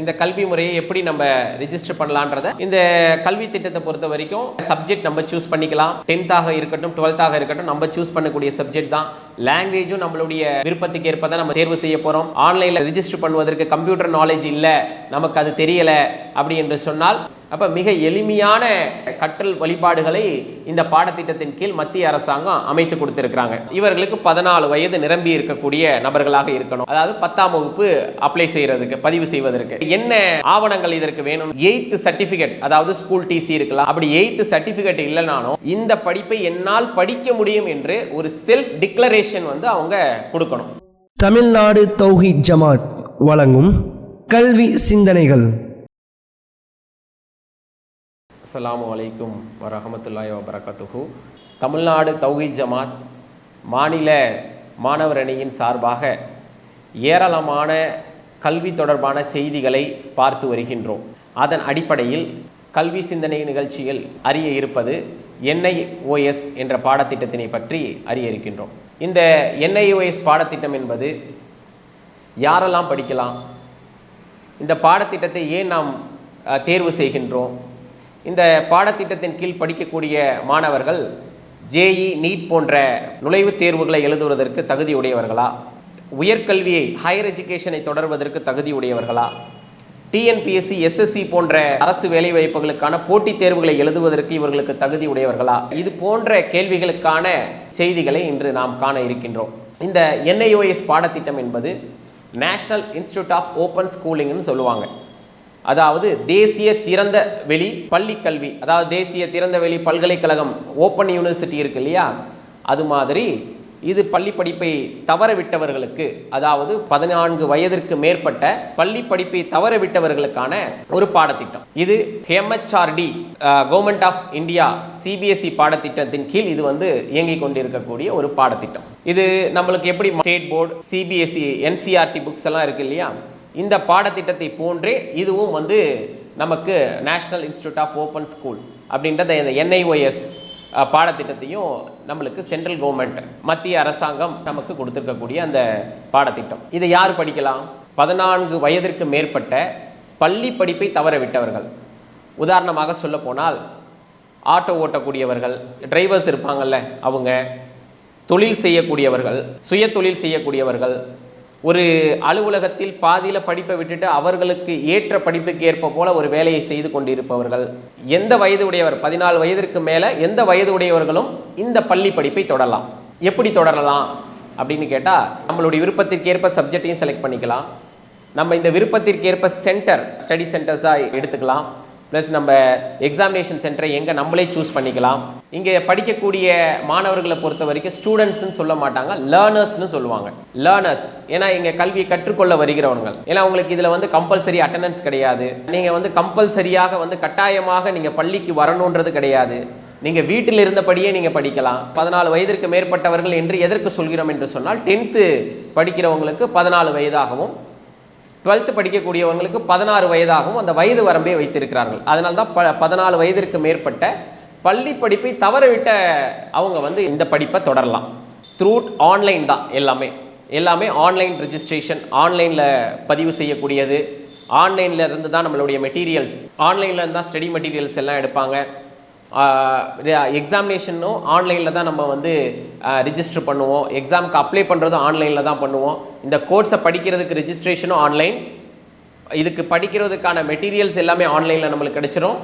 இந்த கல்வி முறையை எப்படி நம்ம ரிஜிஸ்டர் பண்ணலான்றத இந்த கல்வி திட்டத்தை பொறுத்த வரைக்கும் சப்ஜெக்ட் நம்ம சூஸ் பண்ணிக்கலாம். டென்த்தாக இருக்கட்டும் டுவெல்த்தாக இருக்கட்டும் நம்ம சூஸ் பண்ணக்கூடிய சப்ஜெக்ட் தான். லாங்குவேஜும் நம்மளுடைய விருப்பத்துக்கு ஏற்ப தான் நம்ம தேர்வு செய்ய போகிறோம் ஆன்லைனில் ரிஜிஸ்டர் பண்ணுவதற்கு கம்ப்யூட்டர் நாலேஜ் இல்லை. நமக்கு அது தெரியலை அப்படி என்று சொன்னால் அப்போ மிக எளிமையான கற்றல் வழிபாடுகளை இந்த பாடத்திட்டத்தின் கீழ் மத்திய அரசாங்கம் அமைத்து கொடுத்திருக்கிறாங்க. இவர்களுக்கு பதினாலு வயது நிரம்பி இருக்கக்கூடிய நபர்களாக இருக்கணும். அதாவது பத்தாம் வகுப்பு அப்ளை செய்கிறதுக்கு பதிவு செய்வதற்கு. என்ன ஆவணங்கள் இதற்கு வேணும்? எயித்து சர்டிஃபிகேட் அதாவது ஸ்கூல் டிசி இருக்கலாம். அப்படி எயித்து சர்டிஃபிகேட் இல்லைனாலும் இந்த படிப்பை என்னால் படிக்க முடியும் என்று ஒரு செல்ஃப் டிக்ளரேஷன் வந்து அவங்க கொடுக்கணும். தமிழ்நாடு தௌஹீத் ஜமாத் வழங்கும் கல்வி சிந்தனைகள். அஸ்ஸலாமு அலைக்கும் வரஹமத்துல்லாஹி வபரகாத்துஹு. தமிழ்நாடு தௌஹீத் ஜமாத் மாநில மாணவர் அணியின் சார்பாக ஏராளமான கல்வி தொடர்பான செய்திகளை பார்த்து வருகின்றோம். அதன் அடிப்படையில் கல்வி சிந்தனை நிகழ்ச்சியில் அறிய இருப்பது என்ஐஓஎஸ் என்ற பாடத்திட்டத்தினை பற்றி அறிய இருக்கின்றோம் இந்த என்ஐஓஎஸ் பாடத்திட்டம் என்பது யாரெல்லாம் படிக்கலாம்? இந்த பாடத்திட்டத்தை ஏன் நாம் தேர்வு செய்கின்றோம்? இந்த பாடத்திட்டத்தின் கீழ் படிக்கக்கூடிய மாணவர்கள் ஜேஇ நீட் போன்ற நுழைவுத் தேர்வுகளை எழுதுவதற்கு தகுதியுடையவர்களா? உயர்கல்வியை ஹையர் எஜுகேஷனை தொடர்வதற்கு தகுதியுடையவர்களா? டிஎன்பிஎஸ்சி எஸ்எஸ்சி போன்ற அரசு வேலைவாய்ப்புகளுக்கான போட்டித் தேர்வுகளை எழுதுவதற்கு இவர்களுக்கு தகுதி உடையவர்களா? இது போன்ற கேள்விகளுக்கான செய்திகளை இன்று நாம் காண இருக்கின்றோம். இந்த என்ஐஓஎஸ் பாடத்திட்டம் என்பது நேஷனல் இன்ஸ்டிடியூட் ஆஃப் ஓப்பன் ஸ்கூலிங்னு சொல்லுவாங்க. அதாவது தேசிய திறந்த வெளி பள்ளி கல்வி அதாவது தேசிய திறந்த வெளி பல்கலைக்கழகம் ஓப்பன் யூனிவர்சிட்டி இருக்கு இல்லையா? அது மாதிரி இது பள்ளி படிப்பை தவற விட்டவர்களுக்கு அதாவது பதினான்கு வயதிற்கு மேற்பட்ட பள்ளி படிப்பை தவறவிட்டவர்களுக்கான ஒரு பாடத்திட்டம். இது MHRD government of India CBSE பாடத்திட்டத்தின் கீழ் இது வந்து இயங்கிக் கொண்டிருக்கக்கூடிய ஒரு பாடத்திட்டம். இது நம்மளுக்கு எப்படி state board CBSE NCERT books எல்லாம் இருக்கு இல்லையா? இந்த பாடத்திட்டத்தை போன்றே இதுவும் வந்து நமக்கு national institute of open school அப்படின்றத இந்த என்ஐஓஎஸ் பாடத்திட்டத்தையும் நம்மளுக்கு சென்ட்ரல் கவர்மெண்ட் மத்திய அரசாங்கம் நமக்கு கொடுத்துருக்கக்கூடிய அந்த பாடத்திட்டம். இதை யார் படிக்கலாம்? பதினான்கு வயதிற்கு மேற்பட்ட பள்ளி படிப்பை தவற விட்டவர்கள் உதாரணமாக சொல்ல போனால் ஆட்டோ ஓட்டக்கூடியவர்கள் டிரைவர்ஸ் இருப்பாங்கல்ல அவங்க தொழில் செய்யக்கூடியவர்கள் சுய தொழில் செய்யக்கூடியவர்கள் ஒரு அலுவலகத்தில் பாதியில் படிப்பை விட்டுட்டு அவர்களுக்கு ஏற்ற படிப்புக்கு ஏற்ப போல ஒரு வேலையை செய்து கொண்டிருப்பவர்கள். எந்த வயது உடையவர் பதினாலு வயதிற்கு மேலே எந்த வயது உடையவர்களும் இந்த பள்ளி படிப்பை தொடரலாம். எப்படி தொடரலாம்? அப்படின்னு கேட்டால் நம்மளுடைய விருப்பத்திற்கேற்ப சப்ஜெக்டையும் செலக்ட் பண்ணிக்கலாம். நம்ம இந்த விருப்பத்திற்கேற்ப சென்டர் ஸ்டடி சென்டர்ஸாக எடுத்துக்கலாம். ப்ளஸ் நம்ம எக்ஸாமினேஷன் சென்டரை எங்கே நம்மளே சூஸ் பண்ணிக்கலாம். இங்கே படிக்கக்கூடிய மாணவர்களை பொறுத்த வரைக்கும் ஸ்டூடெண்ட்ஸ்னு சொல்ல மாட்டாங்க லேர்னர்ஸ்னு சொல்லுவாங்க. லேர்னர்ஸ் ஏன்னா இங்கே கல்வியை கற்றுக்கொள்ள வருகிறவங்க ஏன்னா உங்களுக்கு இதில் வந்து கம்பல்சரி அட்டண்டன்ஸ் கிடையாது. நீங்கள் வந்து கம்பல்சரியாக வந்து கட்டாயமாக நீங்கள் பள்ளிக்கு வரணுன்றது கிடையாது. நீங்கள் வீட்டில் இருந்தபடியே நீங்கள் படிக்கலாம். பதினாலு வயதிற்கு மேற்பட்டவர்கள் என்று எதற்கு சொல்கிறோம் என்று சொன்னால் டென்த்து படிக்கிறவங்களுக்கு பதினாலு வயதாகவும் டுவெல்த்து படிக்கக்கூடியவங்களுக்கு பதினாறு வயதாகவும் அந்த வயது வரம்பே வைத்திருக்கிறார்கள். அதனால தான் ப பதினாலு வயதிற்கு மேற்பட்ட பள்ளி படிப்பை தவறவிட்ட அவங்க வந்து இந்த படிப்பை தொடரலாம். த்ரூட் ஆன்லைன் தான் எல்லாமே. எல்லாமே ஆன்லைன் ரெஜிஸ்ட்ரேஷன் ஆன்லைனில் பதிவு செய்யக்கூடியது. ஆன்லைனில் இருந்து தான் நம்மளுடைய மெட்டீரியல்ஸ் ஆன்லைனில் இருந்து தான் ஸ்டடி மெட்டீரியல்ஸ் எல்லாம் எடுப்பாங்க. எக்ஸாமினேஷனும் ஆன்லைனில் தான் நம்ம வந்து ரிஜிஸ்டர் பண்ணுவோம். எக்ஸாமுக்கு அப்ளை பண்ணுறதும் ஆன்லைனில் தான் பண்ணுவோம். இந்த கோர்ஸை படிக்கிறதுக்கு ரிஜிஸ்ட்ரேஷனும் ஆன்லைன் இதுக்கு படிக்கிறதுக்கான மெட்டீரியல்ஸ் எல்லாமே ஆன்லைனில் நம்மளுக்கு கிடச்சிரும்.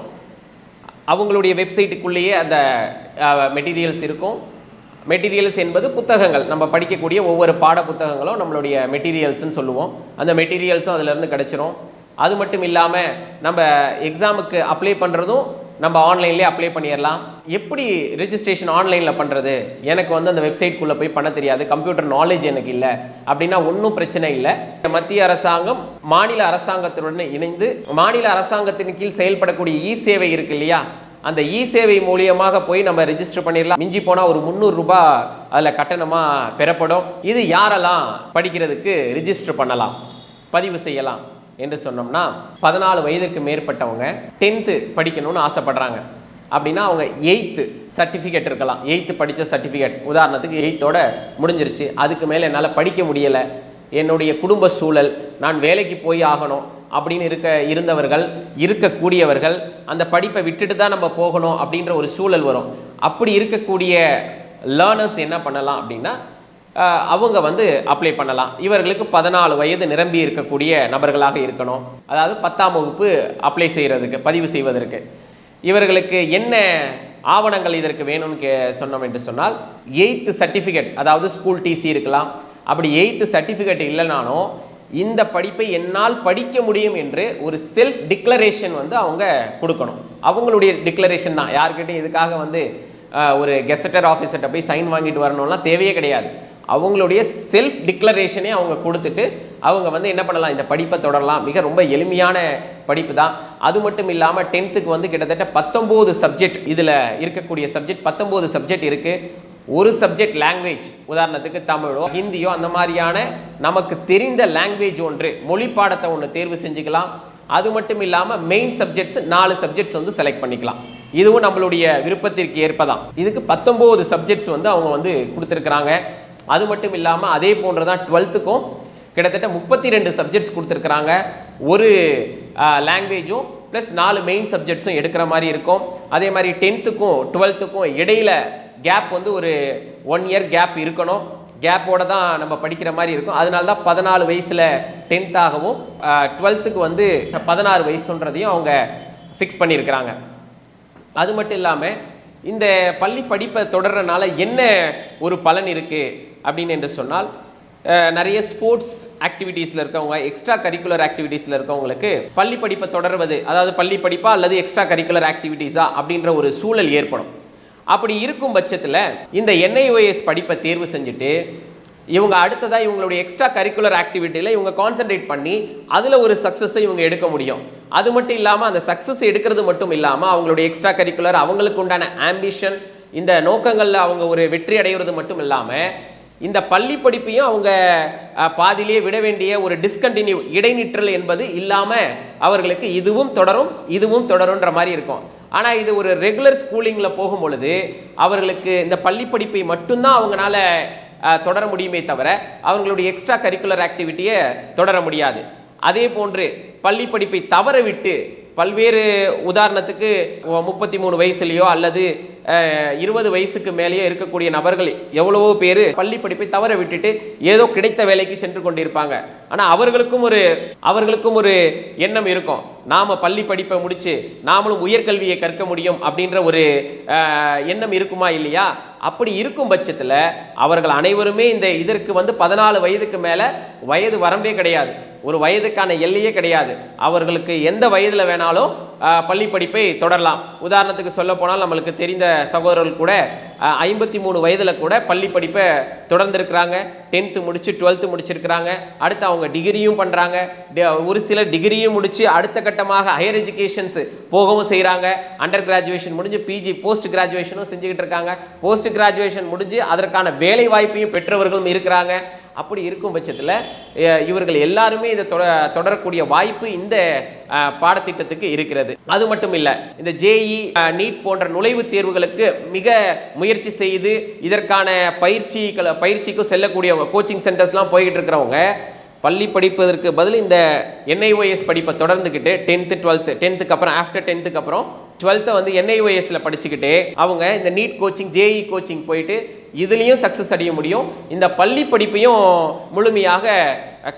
அவங்களுடைய வெப்சைட்டுக்குள்ளேயே அந்த மெட்டீரியல்ஸ் இருக்கும். மெட்டீரியல்ஸ் என்பது புத்தகங்கள். நம்ம படிக்கக்கூடிய ஒவ்வொரு பாட புத்தகங்களும் நம்மளுடைய மெட்டீரியல்ஸ்னு சொல்லுவோம். அந்த மெட்டீரியல்ஸும் அதிலேருந்து கிடச்சிரும். அது மட்டும் இல்லாமல் நம்ம எக்ஸாமுக்கு அப்ளை பண்ணுறதும் நம்ம ஆன்லைன்லேயே அப்ளை பண்ணிடலாம் எப்படி ரிஜிஸ்ட்ரேஷன் ஆன்லைனில் பண்ணுறது எனக்கு வந்து அந்த வெப்சைட்குள்ளே போய் பண்ண தெரியாது. கம்ப்யூட்டர் நாலேஜ் எனக்கு இல்லை. அப்படின்னா ஒன்றும் பிரச்சனை இல்லை. மத்திய அரசாங்கம் மாநில அரசாங்கத்துடன் இணைந்து மாநில அரசாங்கத்தின் கீழ் செயல்படக்கூடிய இ சேவை இருக்கு இல்லையா? அந்த இ சேவை மூலியமாக போய் நம்ம ரெஜிஸ்டர் பண்ணிடலாம் மிஞ்சி போனால் ஒரு முந்நூறுரூபா அதில் கட்டணமாக பெறப்படும். இது யாரெல்லாம் படிக்கிறதுக்கு ரிஜிஸ்டர் பண்ணலாம்? பதிவு செய்யலாம். என்று சொன்னோம்னா பதினாலு வயதுக்கு மேற்பட்டவங்க டென்த்து படிக்கணும்னு ஆசைப்படுறாங்க. அப்படின்னா அவங்க எயித்து சர்டிஃபிகேட் இருக்கலாம். எயித்து படித்த சர்டிஃபிகேட் உதாரணத்துக்கு எயித்தோட முடிஞ்சிருச்சு. அதுக்கு மேலே என்னால் படிக்க முடியலை. என்னுடைய குடும்ப சூழல் நான் வேலைக்கு போய் ஆகணும் அப்படின்னு இருக்க இருந்தவர்கள் இருக்கக்கூடியவர்கள் அந்த படிப்பை விட்டுட்டு தான் நம்ம போகணும் அப்படின்ற ஒரு சூழல் வரும். அப்படி இருக்கக்கூடிய லேர்னர்ஸ் என்ன பண்ணலாம் அப்படின்னா அவங்க வந்து அப்ளை பண்ணலாம். இவர்களுக்கு பதினாலு வயது நிரம்பி இருக்கக்கூடிய நபர்களாக இருக்கணும். அதாவது பத்தாம் வகுப்பு அப்ளை செய்கிறதுக்கு பதிவு செய்வதற்கு. இவர்களுக்கு என்ன ஆவணங்கள் இதற்கு வேணும்னு கே சொன்னோம் என்று சொன்னால் எயித்து சர்டிஃபிகேட் அதாவது ஸ்கூல் டிசி இருக்கலாம். அப்படி எயித்து சர்டிஃபிகேட் இல்லைனாலும் இந்த படிப்பை என்னால் படிக்க முடியும் என்று ஒரு செல்ஃப் டிக்ளரேஷன் வந்து அவங்க கொடுக்கணும். அவங்களுடைய டிக்ளரேஷன் தான். யார்கிட்டையும் இதுக்காக வந்து ஒரு கெசட்டர் ஆஃபீஸர்கிட்ட போய் சைன் வாங்கிட்டு வரணும்லாம் தேவையே கிடையாது. அவங்களுடைய செல்ஃப் டிக்ளரேஷனே அவங்க கொடுத்துட்டு அவங்க வந்து என்ன பண்ணலாம் இந்த படிப்பை தொடரலாம். மிக ரொம்ப எளிமையான படிப்பு தான். அது மட்டும் இல்லாமல் டென்த்துக்கு வந்து கிட்டத்தட்ட பத்தொம்போது சப்ஜெக்ட் இதில் இருக்கக்கூடிய சப்ஜெக்ட் பத்தொம்போது சப்ஜெக்ட் இருக்குது ஒரு சப்ஜெக்ட் லாங்குவேஜ் உதாரணத்துக்கு தமிழோ ஹிந்தியோ அந்த மாதிரியான நமக்கு தெரிந்த லாங்குவேஜ் ஒன்று மொழி பாடத்தை ஒன்று தேர்வு செஞ்சுக்கலாம். அது மட்டும் இல்லாமல் மெயின் சப்ஜெக்ட்ஸ் நாலு சப்ஜெக்ட்ஸ் வந்து செலக்ட் பண்ணிக்கலாம். இதுவும் நம்மளுடைய விருப்பத்திற்கு ஏற்பதான் இதுக்கு பத்தொம்போது சப்ஜெக்ட்ஸ் வந்து அவங்க வந்து கொடுத்துருக்குறாங்க. அது மட்டும் இல்லாமல் அதே போன்ற தான் டுவெல்த்துக்கும் கிட்டத்தட்ட முப்பத்தி ரெண்டு சப்ஜெக்ட்ஸ் கொடுத்துருக்குறாங்க. ஒரு லாங்குவேஜும் ப்ளஸ் நாலு மெயின் சப்ஜெக்ட்ஸும் எடுக்கிற மாதிரி இருக்கும். அதே மாதிரி டென்த்துக்கும் டுவெல்த்துக்கும் இடையில கேப் வந்து ஒரு ஒன் இயர் கேப் இருக்கணும். கேப்போட தான் நம்ம படிக்கிற மாதிரி இருக்கும். அதனால தான் பதினாலு வயசில் டென்த்தாகவும் டுவெல்த்துக்கு வந்து பதினாறு வயசுன்றதையும் அவங்க ஃபிக்ஸ் பண்ணியிருக்கிறாங்க. அது மட்டும் இல்லாமல் இந்த பள்ளி படிப்பை தொடர்றனால என்ன ஒரு பலன் இருக்குது அப்படின்னு என்று சொன்னால் நிறைய ஸ்போர்ட்ஸ் ஆக்டிவிட்டீஸில் இருக்கவங்க எக்ஸ்ட்ரா கரிக்குலர் ஆக்டிவிட்டீஸில் இருக்கவங்களுக்கு பள்ளி படிப்பை தொடர்வது அதாவது பள்ளி படிப்பா அல்லது எக்ஸ்ட்ரா கரிக்குலர் ஆக்டிவிட்டீஸா அப்படின்ற ஒரு சூழல் ஏற்படும். அப்படி இருக்கும் பட்சத்தில் இந்த என்ஐஓஎஸ் படிப்பை தேர்வு செஞ்சுட்டு இவங்க அடுத்ததாக இவங்களுடைய எக்ஸ்ட்ரா கரிக்குலர் ஆக்டிவிட்டியில் இவங்க கான்சென்ட்ரேட் பண்ணி அதில் ஒரு சக்ஸஸை இவங்க எடுக்க முடியும். அது மட்டும் இல்லாமல் அந்த சக்ஸஸ் எடுக்கிறது மட்டும் இல்லாமல் அவங்களுடைய எக்ஸ்ட்ரா கரிக்குலர் அவங்களுக்கு உண்டான ஆம்பிஷன் இந்த நோக்கங்களில் அவங்க ஒரு வெற்றி அடைகிறது மட்டும் இல்லாமல் இந்த பள்ளி படிப்பையும் அவங்க பாதியிலேயே விட வேண்டிய ஒரு டிஸ்கண்டினியூ இடைநிற்றல் என்பது இல்லாமல் அவர்களுக்கு இதுவும் தொடரும் இதுவும் தொடரும்ன்ற மாதிரி இருக்கும். ஆனால் இது ஒரு ரெகுலர் ஸ்கூலிங்கில் போகும் பொழுது அவர்களுக்கு இந்த பள்ளி படிப்பை மட்டும்தான் அவங்களால தொடர முடியுமே தவிர அவங்களுடைய எக்ஸ்ட்ரா கரிக்குலர் ஆக்டிவிட்டியை தொடர முடியாது. அதே போன்று பள்ளி படிப்பை தவற விட்டு பல்வேறு உதாரணத்துக்கு முப்பத்தி மூணு வயசுலேயோ அல்லது இருபது வயசுக்கு மேலேயோ இருக்கக்கூடிய நபர்கள் எவ்வளவோ பேர் பள்ளி படிப்பை தவற விட்டுட்டு ஏதோ கிடைத்த வேலைக்கு சென்று கொண்டிருப்பாங்க. ஆனால் அவர்களுக்கும் ஒரு அவர்களுக்கும் ஒரு எண்ணம் இருக்கும். நாம் பள்ளி படிப்பை முடித்து நாமளும் உயர்கல்வியை கற்க முடியும் அப்படின்ற ஒரு எண்ணம் இருக்குமா இல்லையா? அப்படி இருக்கும் பட்சத்தில் அவர்கள் அனைவருமே இந்த இதற்கு வந்து பதினாலு வயதுக்கு மேலே வயது வரம்பே கிடையாது. ஒரு வயதுக்கான எல்லையே கிடையாது. அவர்களுக்கு எந்த வயதில் வேணாலும் பள்ளி படிப்பை தொடரலாம். உதாரணத்துக்கு சொல்ல போனால் நம்மளுக்கு தெரிந்த சகோதரர்கள் கூட ஐம்பத்தி மூணு வயதில் கூட பள்ளி படிப்பை தொடர்ந்துருக்கிறாங்க. டென்த்து முடித்து டுவெல்த்து முடிச்சிருக்கிறாங்க. அடுத்து அவங்க டிகிரியும் பண்ணுறாங்க ஒரு சில டிகிரியும் முடித்து அடுத்த கட்டமாக ஹையர் எஜுகேஷன்ஸ் போகவும் செய்கிறாங்க அண்டர் கிராஜுவேஷன் முடிஞ்சு பிஜி போஸ்ட் கிராஜுவேஷனும் செஞ்சுக்கிட்டு இருக்காங்க. போஸ்ட் கிராஜுவேஷன் முடிஞ்சு அதற்கான வேலை வாய்ப்பையும் பெற்றவர்களும் இருக்கிறாங்க. அப்படி இருக்கும் பட்சத்தில் இவர்கள் எல்லாருமே இதை தொட தொடரக்கூடிய வாய்ப்பு இந்த பாடத்திட்டத்துக்கு இருக்கிறது. அது மட்டும் இல்லை இந்த ஜேஇ நீட் போன்ற நுழைவுத் தேர்வுகளுக்கு மிக முயற்சி செய்து இதற்கான பயிற்சிகளை பயிற்சிக்கும் செல்லக்கூடியவங்க கோச்சிங் சென்டர்ஸ்லாம் போய்கிட்டு இருக்கிறவங்க பள்ளி படிப்பதற்கு பதில் இந்த என்ஐஓஎஸ் படிப்பை தொடர்ந்துக்கிட்டு டென்த்து டுவெல்த்து டென்த்துக்கு அப்புறம் ஆஃப்டர் டென்த்துக்கு அப்புறம் டுவெல்த்தை வந்து என்ஐஓஎஸில் படிச்சுக்கிட்டு அவங்க இந்த நீட் கோச்சிங் ஜேஇ கோச்சிங் போயிட்டு இதுலேயும் சக்ஸஸ் அடைய முடியும். இந்த பள்ளி படிப்பையும் முழுமையாக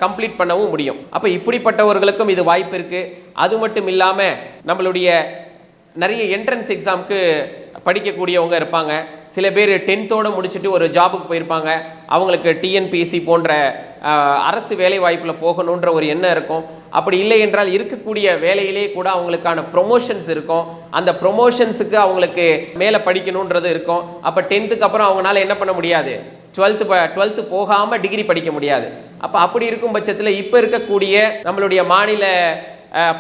கம்ப்ளீட் பண்ணவும் முடியும். அப்போ இப்படிப்பட்டவர்களுக்கும் இது வாய்ப்பு இருக்குது அது மட்டும் இல்லாமல் நம்மளுடைய நிறைய என்ட்ரன்ஸ் எக்ஸாமுக்கு படிக்கக்கூடியவங்க இருப்பாங்க. சில பேர் டென்த்தோடு முடிச்சுட்டு ஒரு ஜாபுக்கு போயிருப்பாங்க. அவங்களுக்கு டிஎன்பிஎஸ்சி போன்ற அரசு வேலை வாய்ப்பில் போகணுன்ற ஒரு எண்ணம் இருக்கும். அப்படி இல்லை என்றால் இருக்கக்கூடிய வேலையிலே கூட அவங்களுக்கான ப்ரொமோஷன்ஸ் இருக்கும். அந்த ப்ரொமோஷன்ஸுக்கு அவங்களுக்கு மேலே படிக்கணுன்றது இருக்கும். அப்போ டென்த்துக்கு அப்புறம் அவங்களால என்ன பண்ண முடியாது? டுவெல்த்து ப டுவெல்த்து போகாமல் டிகிரி படிக்க முடியாது. அப்போ அப்படி இருக்கும் பட்சத்தில் இப்போ இருக்கக்கூடிய நம்மளுடைய மாநில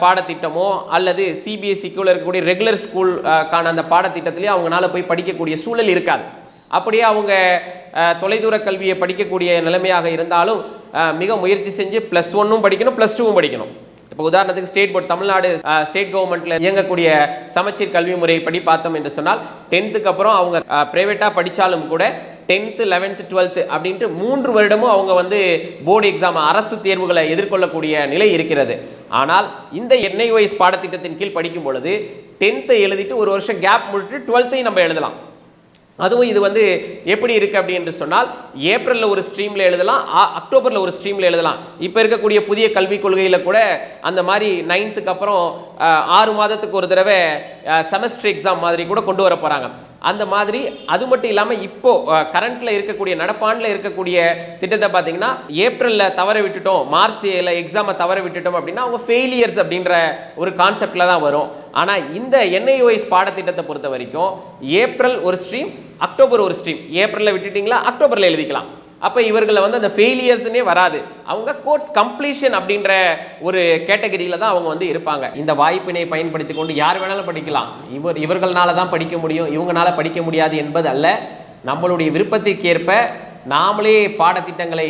பாடத்திட்டமோ அல்லது சிபிஎஸ்சிக்குள்ள இருக்கக்கூடிய ரெகுலர் ஸ்கூலுக்கான அந்த பாடத்திட்டத்திலேயே அவங்களால போய் படிக்கக்கூடிய சூழல் இருக்காது. அப்படியே அவங்க தொலைதூர கல்வியை படிக்கக்கூடிய நிலைமையாக இருந்தாலும் மிக முயற்சி செஞ்சு ப்ளஸ் ஒன்னும் படிக்கணும் ப்ளஸ் டூவும் படிக்கணும். இப்போ உதாரணத்துக்கு ஸ்டேட் போர்ட் தமிழ்நாடு ஸ்டேட் கவர்மெண்ட்ல இயங்கக்கூடிய சமச்சீர் கல்வி முறைப்படி பார்த்தோம் என்று சொன்னால் டென்த்துக்கு அப்புறம் அவங்க ப்ரைவேட்டாக படித்தாலும் கூட டென்த்து லெவன்த்து டுவெல்த்து அப்படின்ட்டு மூன்று வருடமும் அவங்க வந்து போர்டு எக்ஸாம் அரசு தேர்வுகளை எதிர்கொள்ளக்கூடிய நிலை இருக்கிறது. ஆனால் இந்த என்ஐஒஎஸ் பாடத்திட்டத்தின் கீழ் படிக்கும் பொழுது டென்த்தை எழுதிட்டு ஒரு வருஷம் கேப் முடிட்டு டுவெல்த்தையும் நம்ம எழுதலாம். அதுவும் இது வந்து எப்படி இருக்குது அப்படி என்று சொன்னால் ஏப்ரலில் ஒரு ஸ்ட்ரீமில் எழுதலாம் அக்டோபரில் ஒரு ஸ்ட்ரீமில் எழுதலாம். இப்போ இருக்கக்கூடிய புதிய கல்விக் கொள்கையில் கூட அந்த மாதிரி நைன்த்துக்கு அப்புறம் ஆறு மாதத்துக்கு ஒரு தடவை செமஸ்டர் எக்ஸாம் மாதிரி கூட கொண்டு வர போகிறாங்க அந்த மாதிரி அது மட்டும் இல்லாமல் இப்போது கரண்ட்டில் இருக்கக்கூடிய நடப்பாண்டில் இருக்கக்கூடிய திட்டத்தை பார்த்தீங்கன்னா ஏப்ரலில் தவற விட்டுட்டோம் மார்ச்சில் எக்ஸாமை தவற விட்டுட்டோம் அப்படின்னா அவங்க ஃபெயிலியர்ஸ் அப்படின்ற ஒரு கான்செப்டில் தான் வரும். ஆனால் இந்த என்ஐஒய்ஸ் பாடத்திட்டத்தை பொறுத்த வரைக்கும் ஏப்ரல் ஒரு ஸ்ட்ரீம் அக்டோபர் ஒரு ஸ்ட்ரீம் ஏப்ரலில் விட்டுட்டிங்களா அக்டோபரில் எழுதிக்கலாம். அப்போ இவர்களை வந்து அந்த ஃபெயிலியர்ஸ்னே வராது. அவங்க கோர்ஸ் கம்ப்ளீஷன் அப்படின்ற ஒரு கேட்டகரியில் தான் அவங்க வந்து இருப்பாங்க. இந்த வாய்ப்பினை பயன்படுத்தி கொண்டு யார் வேணாலும் படிக்கலாம். இவர் இவர்களால தான் படிக்க முடியும். இவங்களால படிக்க முடியாது என்பது அல்ல. நம்மளுடைய விருப்பத்திற்கேற்ப நாமளே பாடத்திட்டங்களை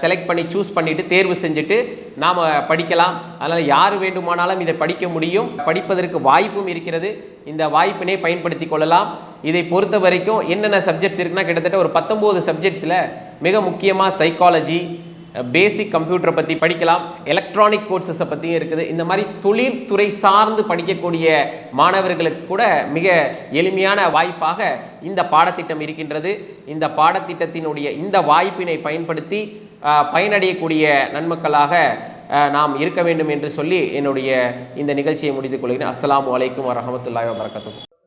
செலக்ட் பண்ணி சூஸ் பண்ணிட்டு தேர்வு செஞ்சுட்டு நாம் படிக்கலாம். அதனால் யார் வேண்டுமானாலும் இதை படிக்க முடியும். படிப்பதற்கு வாய்ப்பும் இருக்கிறது. இந்த வாய்ப்பினை பயன்படுத்தி கொள்ளலாம். இதை பொறுத்த வரைக்கும் என்னென்ன சப்ஜெக்ட்ஸ் இருக்குன்னா கிட்டத்தட்ட ஒரு பத்தொம்போது சப்ஜெக்ட்ஸில் மிக முக்கியமாக சைக்காலஜி பேசிக் கம்ப்யூட்டரை பற்றி படிக்கலாம். எலக்ட்ரானிக் கோர்சஸை பற்றியும் இருக்குது. இந்த மாதிரி தொழில்துறை சார்ந்து படிக்கக்கூடிய மாணவர்களுக்கு கூட மிக எளிமையான வாய்ப்பாக இந்த பாடத்திட்டம் இருக்கின்றது. இந்த பாடத்திட்டத்தினுடைய இந்த வாய்ப்பினை பயன்படுத்தி பயனடையக்கூடிய நன்மக்களாக நாம் இருக்க வேண்டும் என்று சொல்லி என்னுடைய இந்த நிகழ்ச்சியை முடித்துக் கொள்கிறேன். அஸ்லாம் அலைக்கும் வரமத்துல்லாய் வரகத்துக்கும்